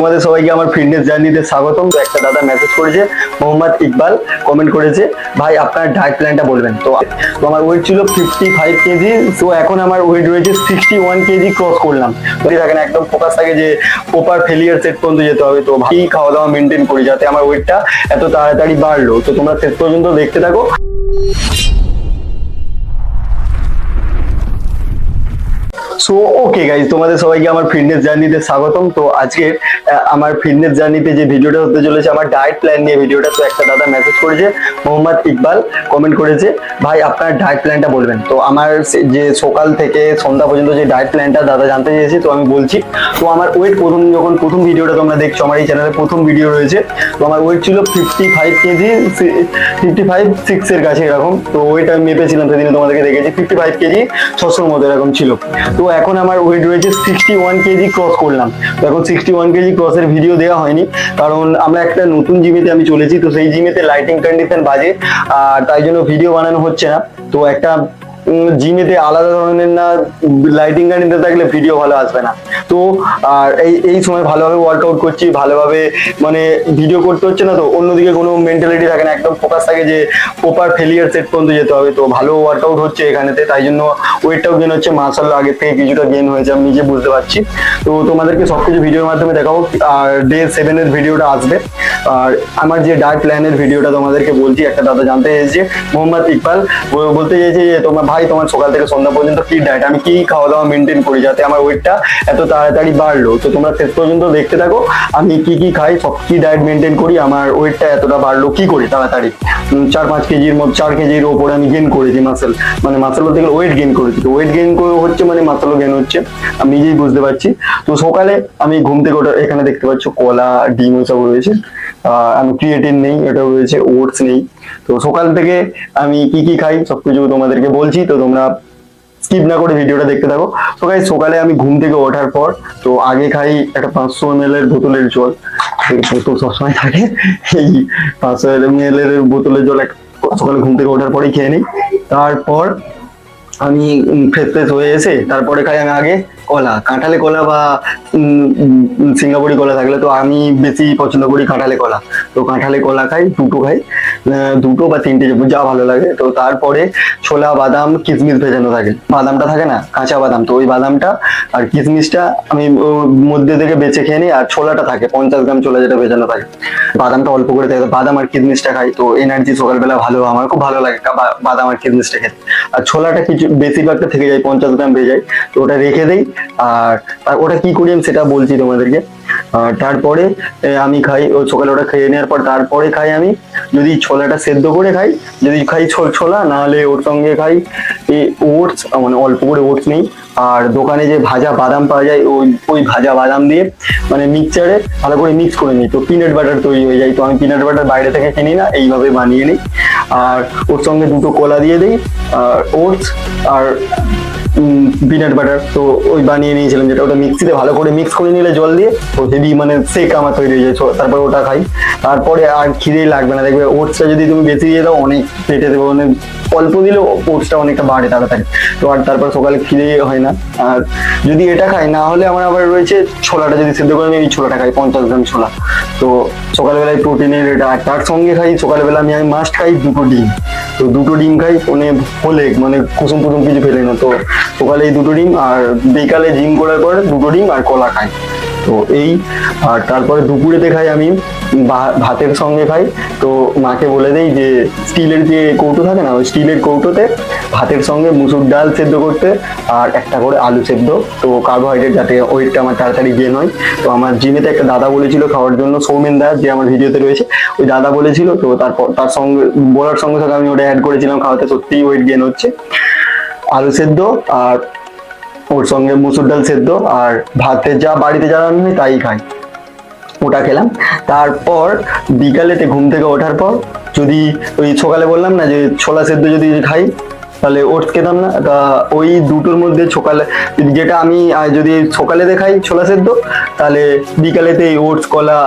তোমাদের সবাইকে আমার ফিটনেস জার্নিতে স্বাগতম। তো একটা দাদা মেসেজ করেছে, মোহাম্মদ ইকবাল কমেন্ট করেছে, ভাই, আপনার ডায়েট প্ল্যানটা বলবেন। তো আমার ওয়েট ছিল ফিফটি ফাইভ কেজি, তো এখন আমার ওয়েট রয়েছে সিক্সটি ওয়ান কেজি ক্রস করলাম। যদি থাকে না একদম ফোকাস থাকে যে প্রপার ফেলিয়ার সেট পর্যন্ত যেতে হবে। তো ভাই খাওয়া দাওয়া মেনটেন করি যাতে আমার ওয়েটটা এত তাড়াতাড়ি বাড়লো। তো তোমরা শেষ পর্যন্ত দেখতে থাকো। সো ওকে গাইজ তোমাদের সবাইকে আমার ফিটনেস জার্নিতে স্বাগতম। তো আজকে আমার ফিটনেস জার্নিতে যে ভিডিওটা হতে চলেছে, আমার ডায়েট প্ল্যান নিয়ে ভিডিওটা তো একটা দাদা মেসেজ করেছে, মোহাম্মদ ইকবাল কমেন্ট করেছে, ভাই, আপনার ডায়েট প্ল্যানটা বলবেন। তো আমার যে সকাল থেকে সন্ধ্যা পর্যন্ত যে ডায়েট প্ল্যানটা দাদা জানতে চেয়েছে, তো আমি বলছি, তো আমার ওয়েট প্রথম, যখন প্রথম ভিডিওটা তোমরা দেখছ, আমার এই চ্যানেলে প্রথম ভিডিও রয়েছে, তো আমার ওয়েট ছিল fifty five K G fifty five সিক্সের কাছে এরকম। তো ওয়েট আমি মেপেছিলাম সেদিনে তোমাদেরকে দেখেছি ফিফটি ফাইভ কেজি, ছশোর মতো এরকম ছিল। তো এখন আমার ওয়েট রয়েছে সিক্সটি ওয়ান কেজি ক্রস করলাম। তো এখন সিক্সটি ওয়ান কেজি ক্রসের ভিডিও দেওয়া হয়নি, কারণ আমরা একটা নতুন জিমেতে আমি চলেছি, তো সেই জিমেতে লাইটিং কন্ডিশন বাজে, আর তাই জন্য ভিডিও বানানো হচ্ছে না। তো একটা জিমেতে আলাদা ধরনের না লাইটিং কন্ডিশন থাকলে ভিডিও ভালো আসবে না। তো, আর এই এই সময় ভালোভাবে ওয়ার্কআউট করছি, ভালোভাবে মানে ভিডিও করতে হচ্ছে না তো, অন্যদিকে কোনো মেন্টালিটি থাকে না, একদম ফোকাস থাকে যে প্রপার ফেলিয়ার সেট পর্যন্ত যেতে হবে। তো ভালো ওয়ার্কআউট হচ্ছে এখানেতে, তাই জন্য ওয়েটটাও গেন হচ্ছে মাসাল আগের থেকে কিছুটা গেন হয়েছে, আমি নিজে বুঝতে পারছি। তো তোমাদেরকে সবকিছু ভিডিওর মাধ্যমে দেখাবো, আর ডে সেভেনের ভিডিওটা আসবে। আর আমার যে ডায়েট প্ল্যানের ভিডিওটা তোমাদেরকে বলছি, একটা দাদা জানতে এসেছে, মোহাম্মদ ইকবাল বলতে চাইছে যে তোমার ভাই তোমার সকাল থেকে সন্ধ্যা পর্যন্ত কি ডায়েট আমি কি খাওয়া দাওয়া মেনটেন করি যাতে আমার ওয়েটটা এত তাড়াতাড়ি বাড়লো? তো তোমরা শেষ পর্যন্ত দেখতে থাকো। আমি কি কি খাই, সব কি ডায়েট মেনটেন করি, আমার ওয়েটটা এতটা বাড়লো, কি করি তাড়াতাড়ি? চার পাঁচ কেজির মধ্যে, চার কেজির ওপরে আমি গেন করেছি মাসেল মানে মাসেল বলতে গেলে ওয়েট গেন করেছি। ওয়েট গেন হচ্ছে মানে মাসেলও গেন হচ্ছে। আমি নিজেই বুঝতে পারছি। তো সকালে আমি ঘুম থেকে ওটা এখানে দেখতে পাচ্ছ কলা, ডিম সব রয়েছে। আমি ক্রিয়েটিন নেই, এটাও রয়েছে ওটস নেই। তো সকাল থেকে আমি কি কি খাই, সবকিছু তোমাদেরকে বলছি, তো তোমরা স্কিপ না করে ভিডিওটা দেখতে থাকো। তো গাইস সকালে আমি ঘুম থেকে ওঠার পর, তো আগে খাই একটা পাঁচশো এম এর বোতলের জল। বোতল সবসময় থাকে। এই পাঁচশো এম এর বোতলের জল সকালে ঘুম থেকে ওঠার পরেই খেয়ে নিই। তারপর আমি ফ্রেশ ফ্রেশ হয়ে এসে, তারপরে খাই আমি আগে কলা, কাঁঠালে কলা বা সিঙ্গাপুরি কলা থাকলে তো আমি বেশি পছন্দ করি কাঁঠালে কলা। তো কাঁঠালে কলা খাই, দুটো খাই দুটো বা তিনটে যা ভালো লাগে। তো তারপরে ছোলা, বাদাম, কিশমিশ ভেজানো থাকে। বাদামটা থাকে না? কাঁচা বাদাম। তো ওই বাদামটা আর কিশমিশটা আমি মধ্যে থেকে বেছে খেয়ে নিই আর ছোলাটা থাকে, পঞ্চাশ গ্রাম ছোলা যেটা ভেজানো থাকে। বাদামটা অল্প করে থাকে বাদাম আর কিশমিশটা খাই। তো এনার্জি সকালবেলা ভালো, আমার খুব ভালো লাগে বাদাম আর কিশমিশটা খেতে। আর ছোলাটা কিছু, বেশিরভাগটা থেকে যায়, পঞ্চাশ গ্রাম ভেজাই তো ওটা রেখে দেই। আর ওটা কি করি আমি সেটা বলছি তোমাদেরকে। তারপরে আমি খাই সকালে ওটা খেয়ে নেওয়ার পর তারপরে খাই আমি। যদি ছোলাটা সেদ্ধ করে খাই, যদি খাই ছোলা, নাহলে ওর সঙ্গে খাই। ওটস মানে অল্প করে ওটস নেই। আর দোকানে যে ভাজা বাদাম পাওয়া যায়, ওই ওই ভাজা বাদাম দিয়ে মানে মিক্সচারে ভালো করে মিক্স করে নিই। তো পিনাট বাটার তৈরি হয়ে যায়। তো আমি পিনাট বাটার বাইরে থেকে কিনি না, এইভাবে বানিয়ে নিই। আর ওর সঙ্গে দুটো কলা দিয়ে দিই, আর ওটস, আর পিনাট বাটার তো ওই বানিয়ে নিয়েছিলাম যেটা ওটা মিক্সিতে ভালো করে মিক্স করে নিলে জল দিয়ে তো হেভি মানে সেক আমার তৈরি হয়ে যায় তারপর ওটা খাই। তারপরে আর খিদেই লাগবে না, দেখবে ওটসটা যদি তুমি বেঁচে দিয়ে দাও, অনেক পেটে দেবো মানে অল্প দিলেও ওটসটা অনেকটা বাড়ে তাড়াতাড়ি। তো আর তারপর সকালে খিদেই হয় না। আর যদি এটা খাই, না হলে আমার আবার রয়েছে ছোলাটা যদি সিদ্ধ করে নিই ছোলাটা খাই, পঞ্চাশ গ্রাম ছোলা। তো সকালবেলায় প্রোটিনের এটা তার সঙ্গে খাই, সকালবেলা আমি আমি মাস্ট খাই দুটো ডিম। তো দুটো ডিম খাই মানে হলে মানে কুসুম কুসুম কিছু ফেলে না। তো সকালে এই দুটো ডিম আর বিকালে জিম করার পর দুটো ডিম আর কলা খাই। তো এই, আর তারপরে দুপুরেতে খাই আমি ভাতের সঙ্গে খাই। তো মাকে বলে দেই যে, স্টিলের যে কৌটো থাকে না, ওই স্টিলের কৌটোতে ভাতের সঙ্গে মুসুর ডাল সেদ্ধ করতে আর একটা করে আলু সেদ্ধ। তো কার্বোহাইড্রেট যাতে ওয়েটটা আমার তাড়াতাড়ি গেন হয়। তো আমার জিমেতে একটা দাদা বলেছিল খাওয়ার জন্য, সৌমেন দা যে আমার ভিডিওতে রয়েছে, ওই দাদা বলেছিল। তো তারপর, তার সঙ্গে, বলার সঙ্গে সঙ্গে আমি ওটা অ্যাড করেছিলাম, খাওয়াতে সত্যিই ওয়েট গেন হচ্ছে। আলু সেদ্ধ আর ওর সঙ্গে মুসুর ডাল সেদ্ধ। আর ভাতের যা বাড়িতে যা রান্না তাই খাই ওটা খেলাম। তারপর বিকালেতে ঘুম থেকে ওঠার পর যদি ওই সকালে বললাম না যে ছোলা সেদ্ধ যদি খাই, তাহলে ওটস খেতাম না। তা ওই দুটোর মধ্যে সকালে যেটা আমি যদি সকালে দেখাই ছোলা সেদ্ধ, তাহলে বিকালেতে এই ওটস, কলা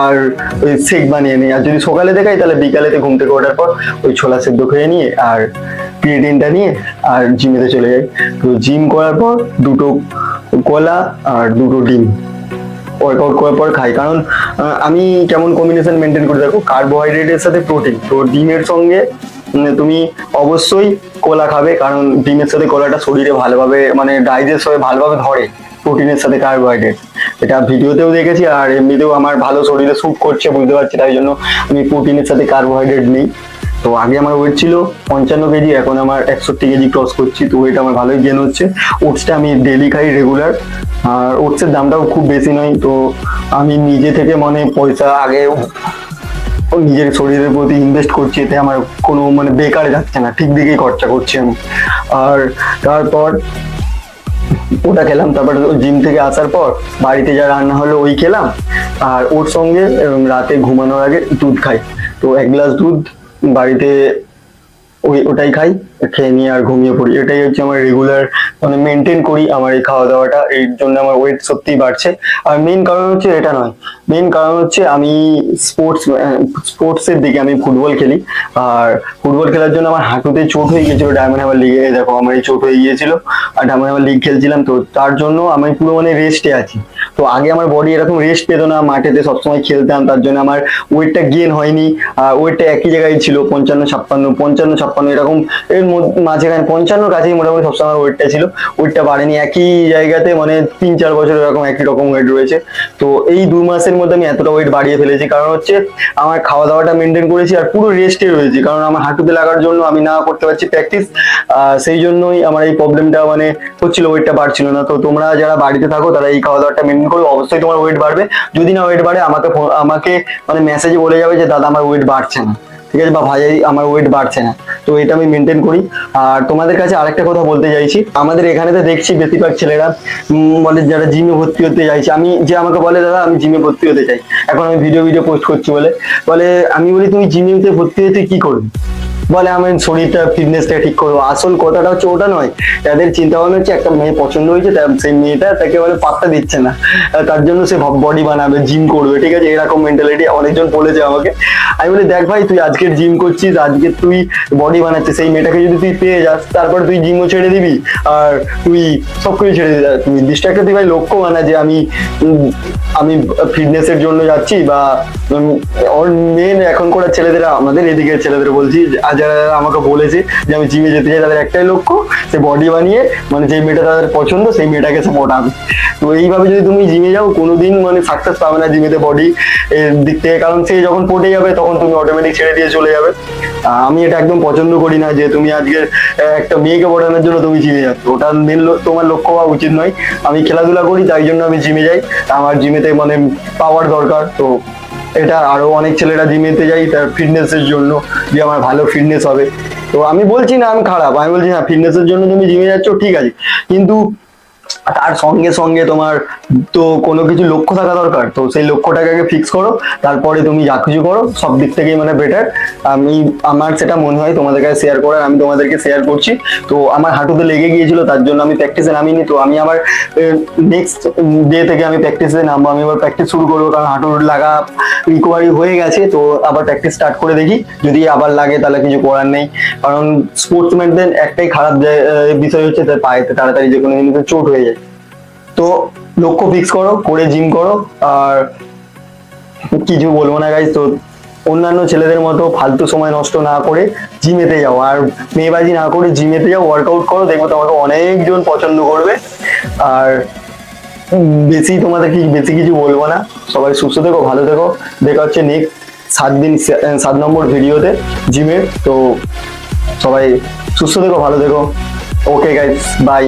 আর ওই শেক বানিয়ে নিই। আর যদি সকালে দেখাই তাহলে বিকালেতে ঘুম থেকে ওঠার পর ওই ছোলা সেদ্ধ খেয়ে নিয়ে আর ক্রিয়েটিনটা নিয়ে আর জিমেতে চলে যাই। তো জিম করার পর দুটো কলা আর দুটো ডিম। ওয়ার্কআউট করার পর খাই। কারণ আমি কেমন কম্বিনেশন মেনটেন করে দেখো কার্বোহাইড্রেটের সাথে প্রোটিন তো ডিমের সঙ্গে তুমি অবশ্যই কলা খাবে, কারণ ডিমের সাথে কলাটা শরীরে ভালোভাবে মানে ডাইজেস্ট হয়ে ভালোভাবে ধরে প্রোটিনের সাথে কার্বোহাইড্রেট এটা ভিডিওতেও দেখেছি, আর এমনিতেও আমার ভালো শরীরে স্যুট করছে, বুঝতে পারছি তাই জন্য আমি প্রোটিনের সাথে কার্বোহাইড্রেট নিই। তো আগে আমার ওয়েট ছিল পঞ্চান্ন কেজি, এখন আমার একষট্টি কেজি ক্রস করছি, তো ওয়েট আমার ভালোই গেন হচ্ছে। ওটসটা আমি ডেলি খাই রেগুলার আর ওটসের দামটাও খুব বেশি নয়, তো আমি নিজে থেকে মানে পয়সা আগে নিজের শরীরের প্রতি ইনভেস্ট করছি, এতে আমার কোনো মানে বেকার যাচ্ছে না, ঠিক দিকেই খরচা করছি আমি। আর তারপর ওটা খেলাম, তারপর জিম থেকে আসার পর বাড়িতে যা রান্না হলো ওই খেলাম। আর ওর সঙ্গে রাতে ঘুমানোর আগে দুধ খাই। তো এক গ্লাস দুধ বাড়িতে ওই ওটাই খাই, খেয়ে নিয়ে আর ঘুমিয়ে পড়ি। এটাই হচ্ছে আমার রেগুলার মানে মেনটেন করি আমার এই খাওয়া দাওয়াটা এর জন্য আমার ওয়েট সত্যিই বাড়ছে। আর মেন কারণ হচ্ছে এটা নয়। মেন কারণ হচ্ছে আমি স্পোর্টস স্পোর্টস এর দিকে আমি ফুটবল খেলি। আর ফুটবল খেলার জন্য আমার হাঁটুতে চোট হয়ে গিয়েছিল ডায়মন্ড হাবার লিগে দেখো আমার এই চোট হয়ে গিয়েছিল। আর ডায়মন্ড হাবার লিগ খেলছিলাম তো, তার জন্য আমি পুরো মানে রেস্টে আছি। তো আগে আমার বডি এরকম রেস্ট পেতো না মাঠেতে সবসময় খেলতাম, তার জন্য আমার ওয়েটটা গেন হয়নি। ওয়েটটা একই জায়গায় ছিল, পঞ্চান্ন, ছাপ্পান্ন পঞ্চান্ন, ছাপ্পান্ন, এরকম এর মাঝখানে পঞ্চান্ন কাছেই মোটামুটি সবসময় ওয়েটটা ছিল। ওয়েটটা বাড়েনি, একই জায়গাতে মানে তিন, চার বছর এরকম একই রকম ওয়েট রয়েছে। তো এই দু মাসের মধ্যে আমি এতটা ওয়েট বাড়িয়ে ফেলেছি, কারণ হচ্ছে আমার খাওয়া দাওয়াটা মেনটেন করেছি আর পুরো রেস্টে রয়েছি। কারণ আমার হাঁটুতে লাগার জন্য আমি না করতে পারছি প্র্যাকটিস সেই জন্যই আমার এই প্রবলেমটা মানে হচ্ছিল ওয়েটটা বাড়ছিল না। তো তোমরা যারা বাড়িতে থাকো, তারা এই খাওয়া দাওয়াটা মেনটেন করো অবশ্যই তোমার ওয়েট বাড়বে। যদি না ওয়েট বাড়ে, আমাকে আমাকে মানে মেসেজে বলে যাবে যে, দাদা, আমার ওয়েট বাড়ছে না। ঠিক আছে? বা, ভাই আমার ওয়েট বাড়ছে না। তো এটা আমি মেনটেন করি। আর তোমাদের কাছে আরেকটা কথা বলতে চাইছি। আমাদের এখানে তো দেখছি বেশিরভাগ ছেলেরা বলে যারা জিমে ভর্তি হতে চাইছে। আমি যে আমাকে বলে, দাদা, আমি জিমে ভর্তি হতে চাই। এখন আমি ভিডিও ভিডিও পোস্ট করছি বলে। বলে, আমি বলি, তুমি জিমে ভর্তি হতে কি করবে? বলে আমি শরীরটা ফিটনেসটা ঠিক করব। আসল কথাটা হচ্ছে ওটা নয়। তাদের চিন্তা ভাবনা হচ্ছে, একটা মেয়ে পছন্দ হয়েছে সেই মেয়েটা তাকে বলে পাত্তা দিচ্ছে না। তার জন্য সে বডি বানাবে জিম করবে, ঠিক আছে? এরকম মেন্টালিটি অনেকজন বলেছে আমাকে। আমি বলি, দেখ ভাই, তুই আজকে জিম করছিস, আজকে তুই বডি বানাচ্ছিস, সেই মেয়েটাকে যদি তুই পেয়ে যাস, তারপর তুই জিমও ছেড়ে দিবি। আর তুই সবকিছু ছেড়ে দিবি। তুই নির্দিষ্ট তুই ভাই লক্ষ্য বানা যে আমি আমি ফিটনেসের জন্য যাচ্ছি বা ওর মেন এখন করার ছেলেদের, আমাদের এদিকের ছেলেদের বলছি যারা আমাকে বলেছে যে, আমি জিমে যেতে চাই, তাদের একটাই লক্ষ্য সে বডি বানিয়ে মানে যে মেয়েটা তাদের পছন্দ, সেই মেয়েটাকে সে মোটাবে তো এইভাবে যদি তুমি জিমে যাও, কোনোদিন মানে সাকসেস পাবে না জিমেতে বডি এর দিক থেকে, কারণ সে যখন পটে যাবে, তখন তুমি অটোমেটিক ছেড়ে দিয়ে চলে যাবে। আমি এটা একদম পছন্দ করি না, যে তুমি আজকে একটা মেয়েকে পড়ানোর জন্য তুমি জিমে যাচ্ছ। ওটা মেন তোমার লক্ষ্য হওয়া উচিত নয়। আমি খেলাধুলা করি, তাই জন্য আমি জিমে যাই। আমার জিমেতে মানে পাওয়ার দরকার, তো এটা আরও অনেক ছেলেরা জিমেতে যাই তার ফিটনেসের জন্য, যে আমার ভালো ফিটনেস হবে। তো আমি বলছি না আমি খারাপ, আমি বলছি হ্যাঁ ফিটনেসের জন্য তুমি জিমে যাচ্ছ, ঠিক আছে। কিন্তু তার সঙ্গে সঙ্গে তোমার তো কোনো কিছু লক্ষ্য থাকা দরকার, তো সেই লক্ষ্যটাকে আগে ফিক্স করো, তারপরে তুমি যা কিছু করো, সব দিক থেকেই মানে বেটার আমি, আমার সেটা মনে হয় তোমাদের কাছে শেয়ার করার, আমি তোমাদেরকে শেয়ার করছি। তো আমার হাঁটুতে লেগে গিয়েছিল, তার জন্য আমি প্র্যাকটিসে নামিনি, তো আমি আবার নেক্সট ডে থেকে আমি প্র্যাকটিসে নামবো, আমি আবার প্র্যাকটিস শুরু করব, কারণ হাঁটুর লাগা রিকভারি হয়ে গেছে, তো আবার প্র্যাকটিস স্টার্ট করে দেখি, যদি আবার লাগে তাহলে কিছু করার নেই। কারণ স্পোর্টসম্যানদের একটাই খারাপ বিষয় হচ্ছে তার পায়েতে তাড়াতাড়ি যে কোনো জিনিসে চোট হয়ে যায়। তো লক্ষ্য ফিক্স করো, করে জিম করো, আর কিছু বলব না গাইজ তো অন্যান্য ছেলেদের মতো ফালতু সময় নষ্ট না করে জিমেতে যাও, আর মেয়েবাজি না করে জিমেতে যাও ওয়ার্কআউট করো, দেখব তোমাকে অনেকজন পছন্দ করবে। আর বেশি তোমাদের কি, বেশি কিছু বলব না, সবাই সুস্থ থেকো, ভালো থেকো। দেখা হচ্ছে নেক্সট সাত দিন, সাত নম্বর ভিডিওতে জিমের তো সবাই সুস্থ থেকো, ভালো থেকো। Okay guys bye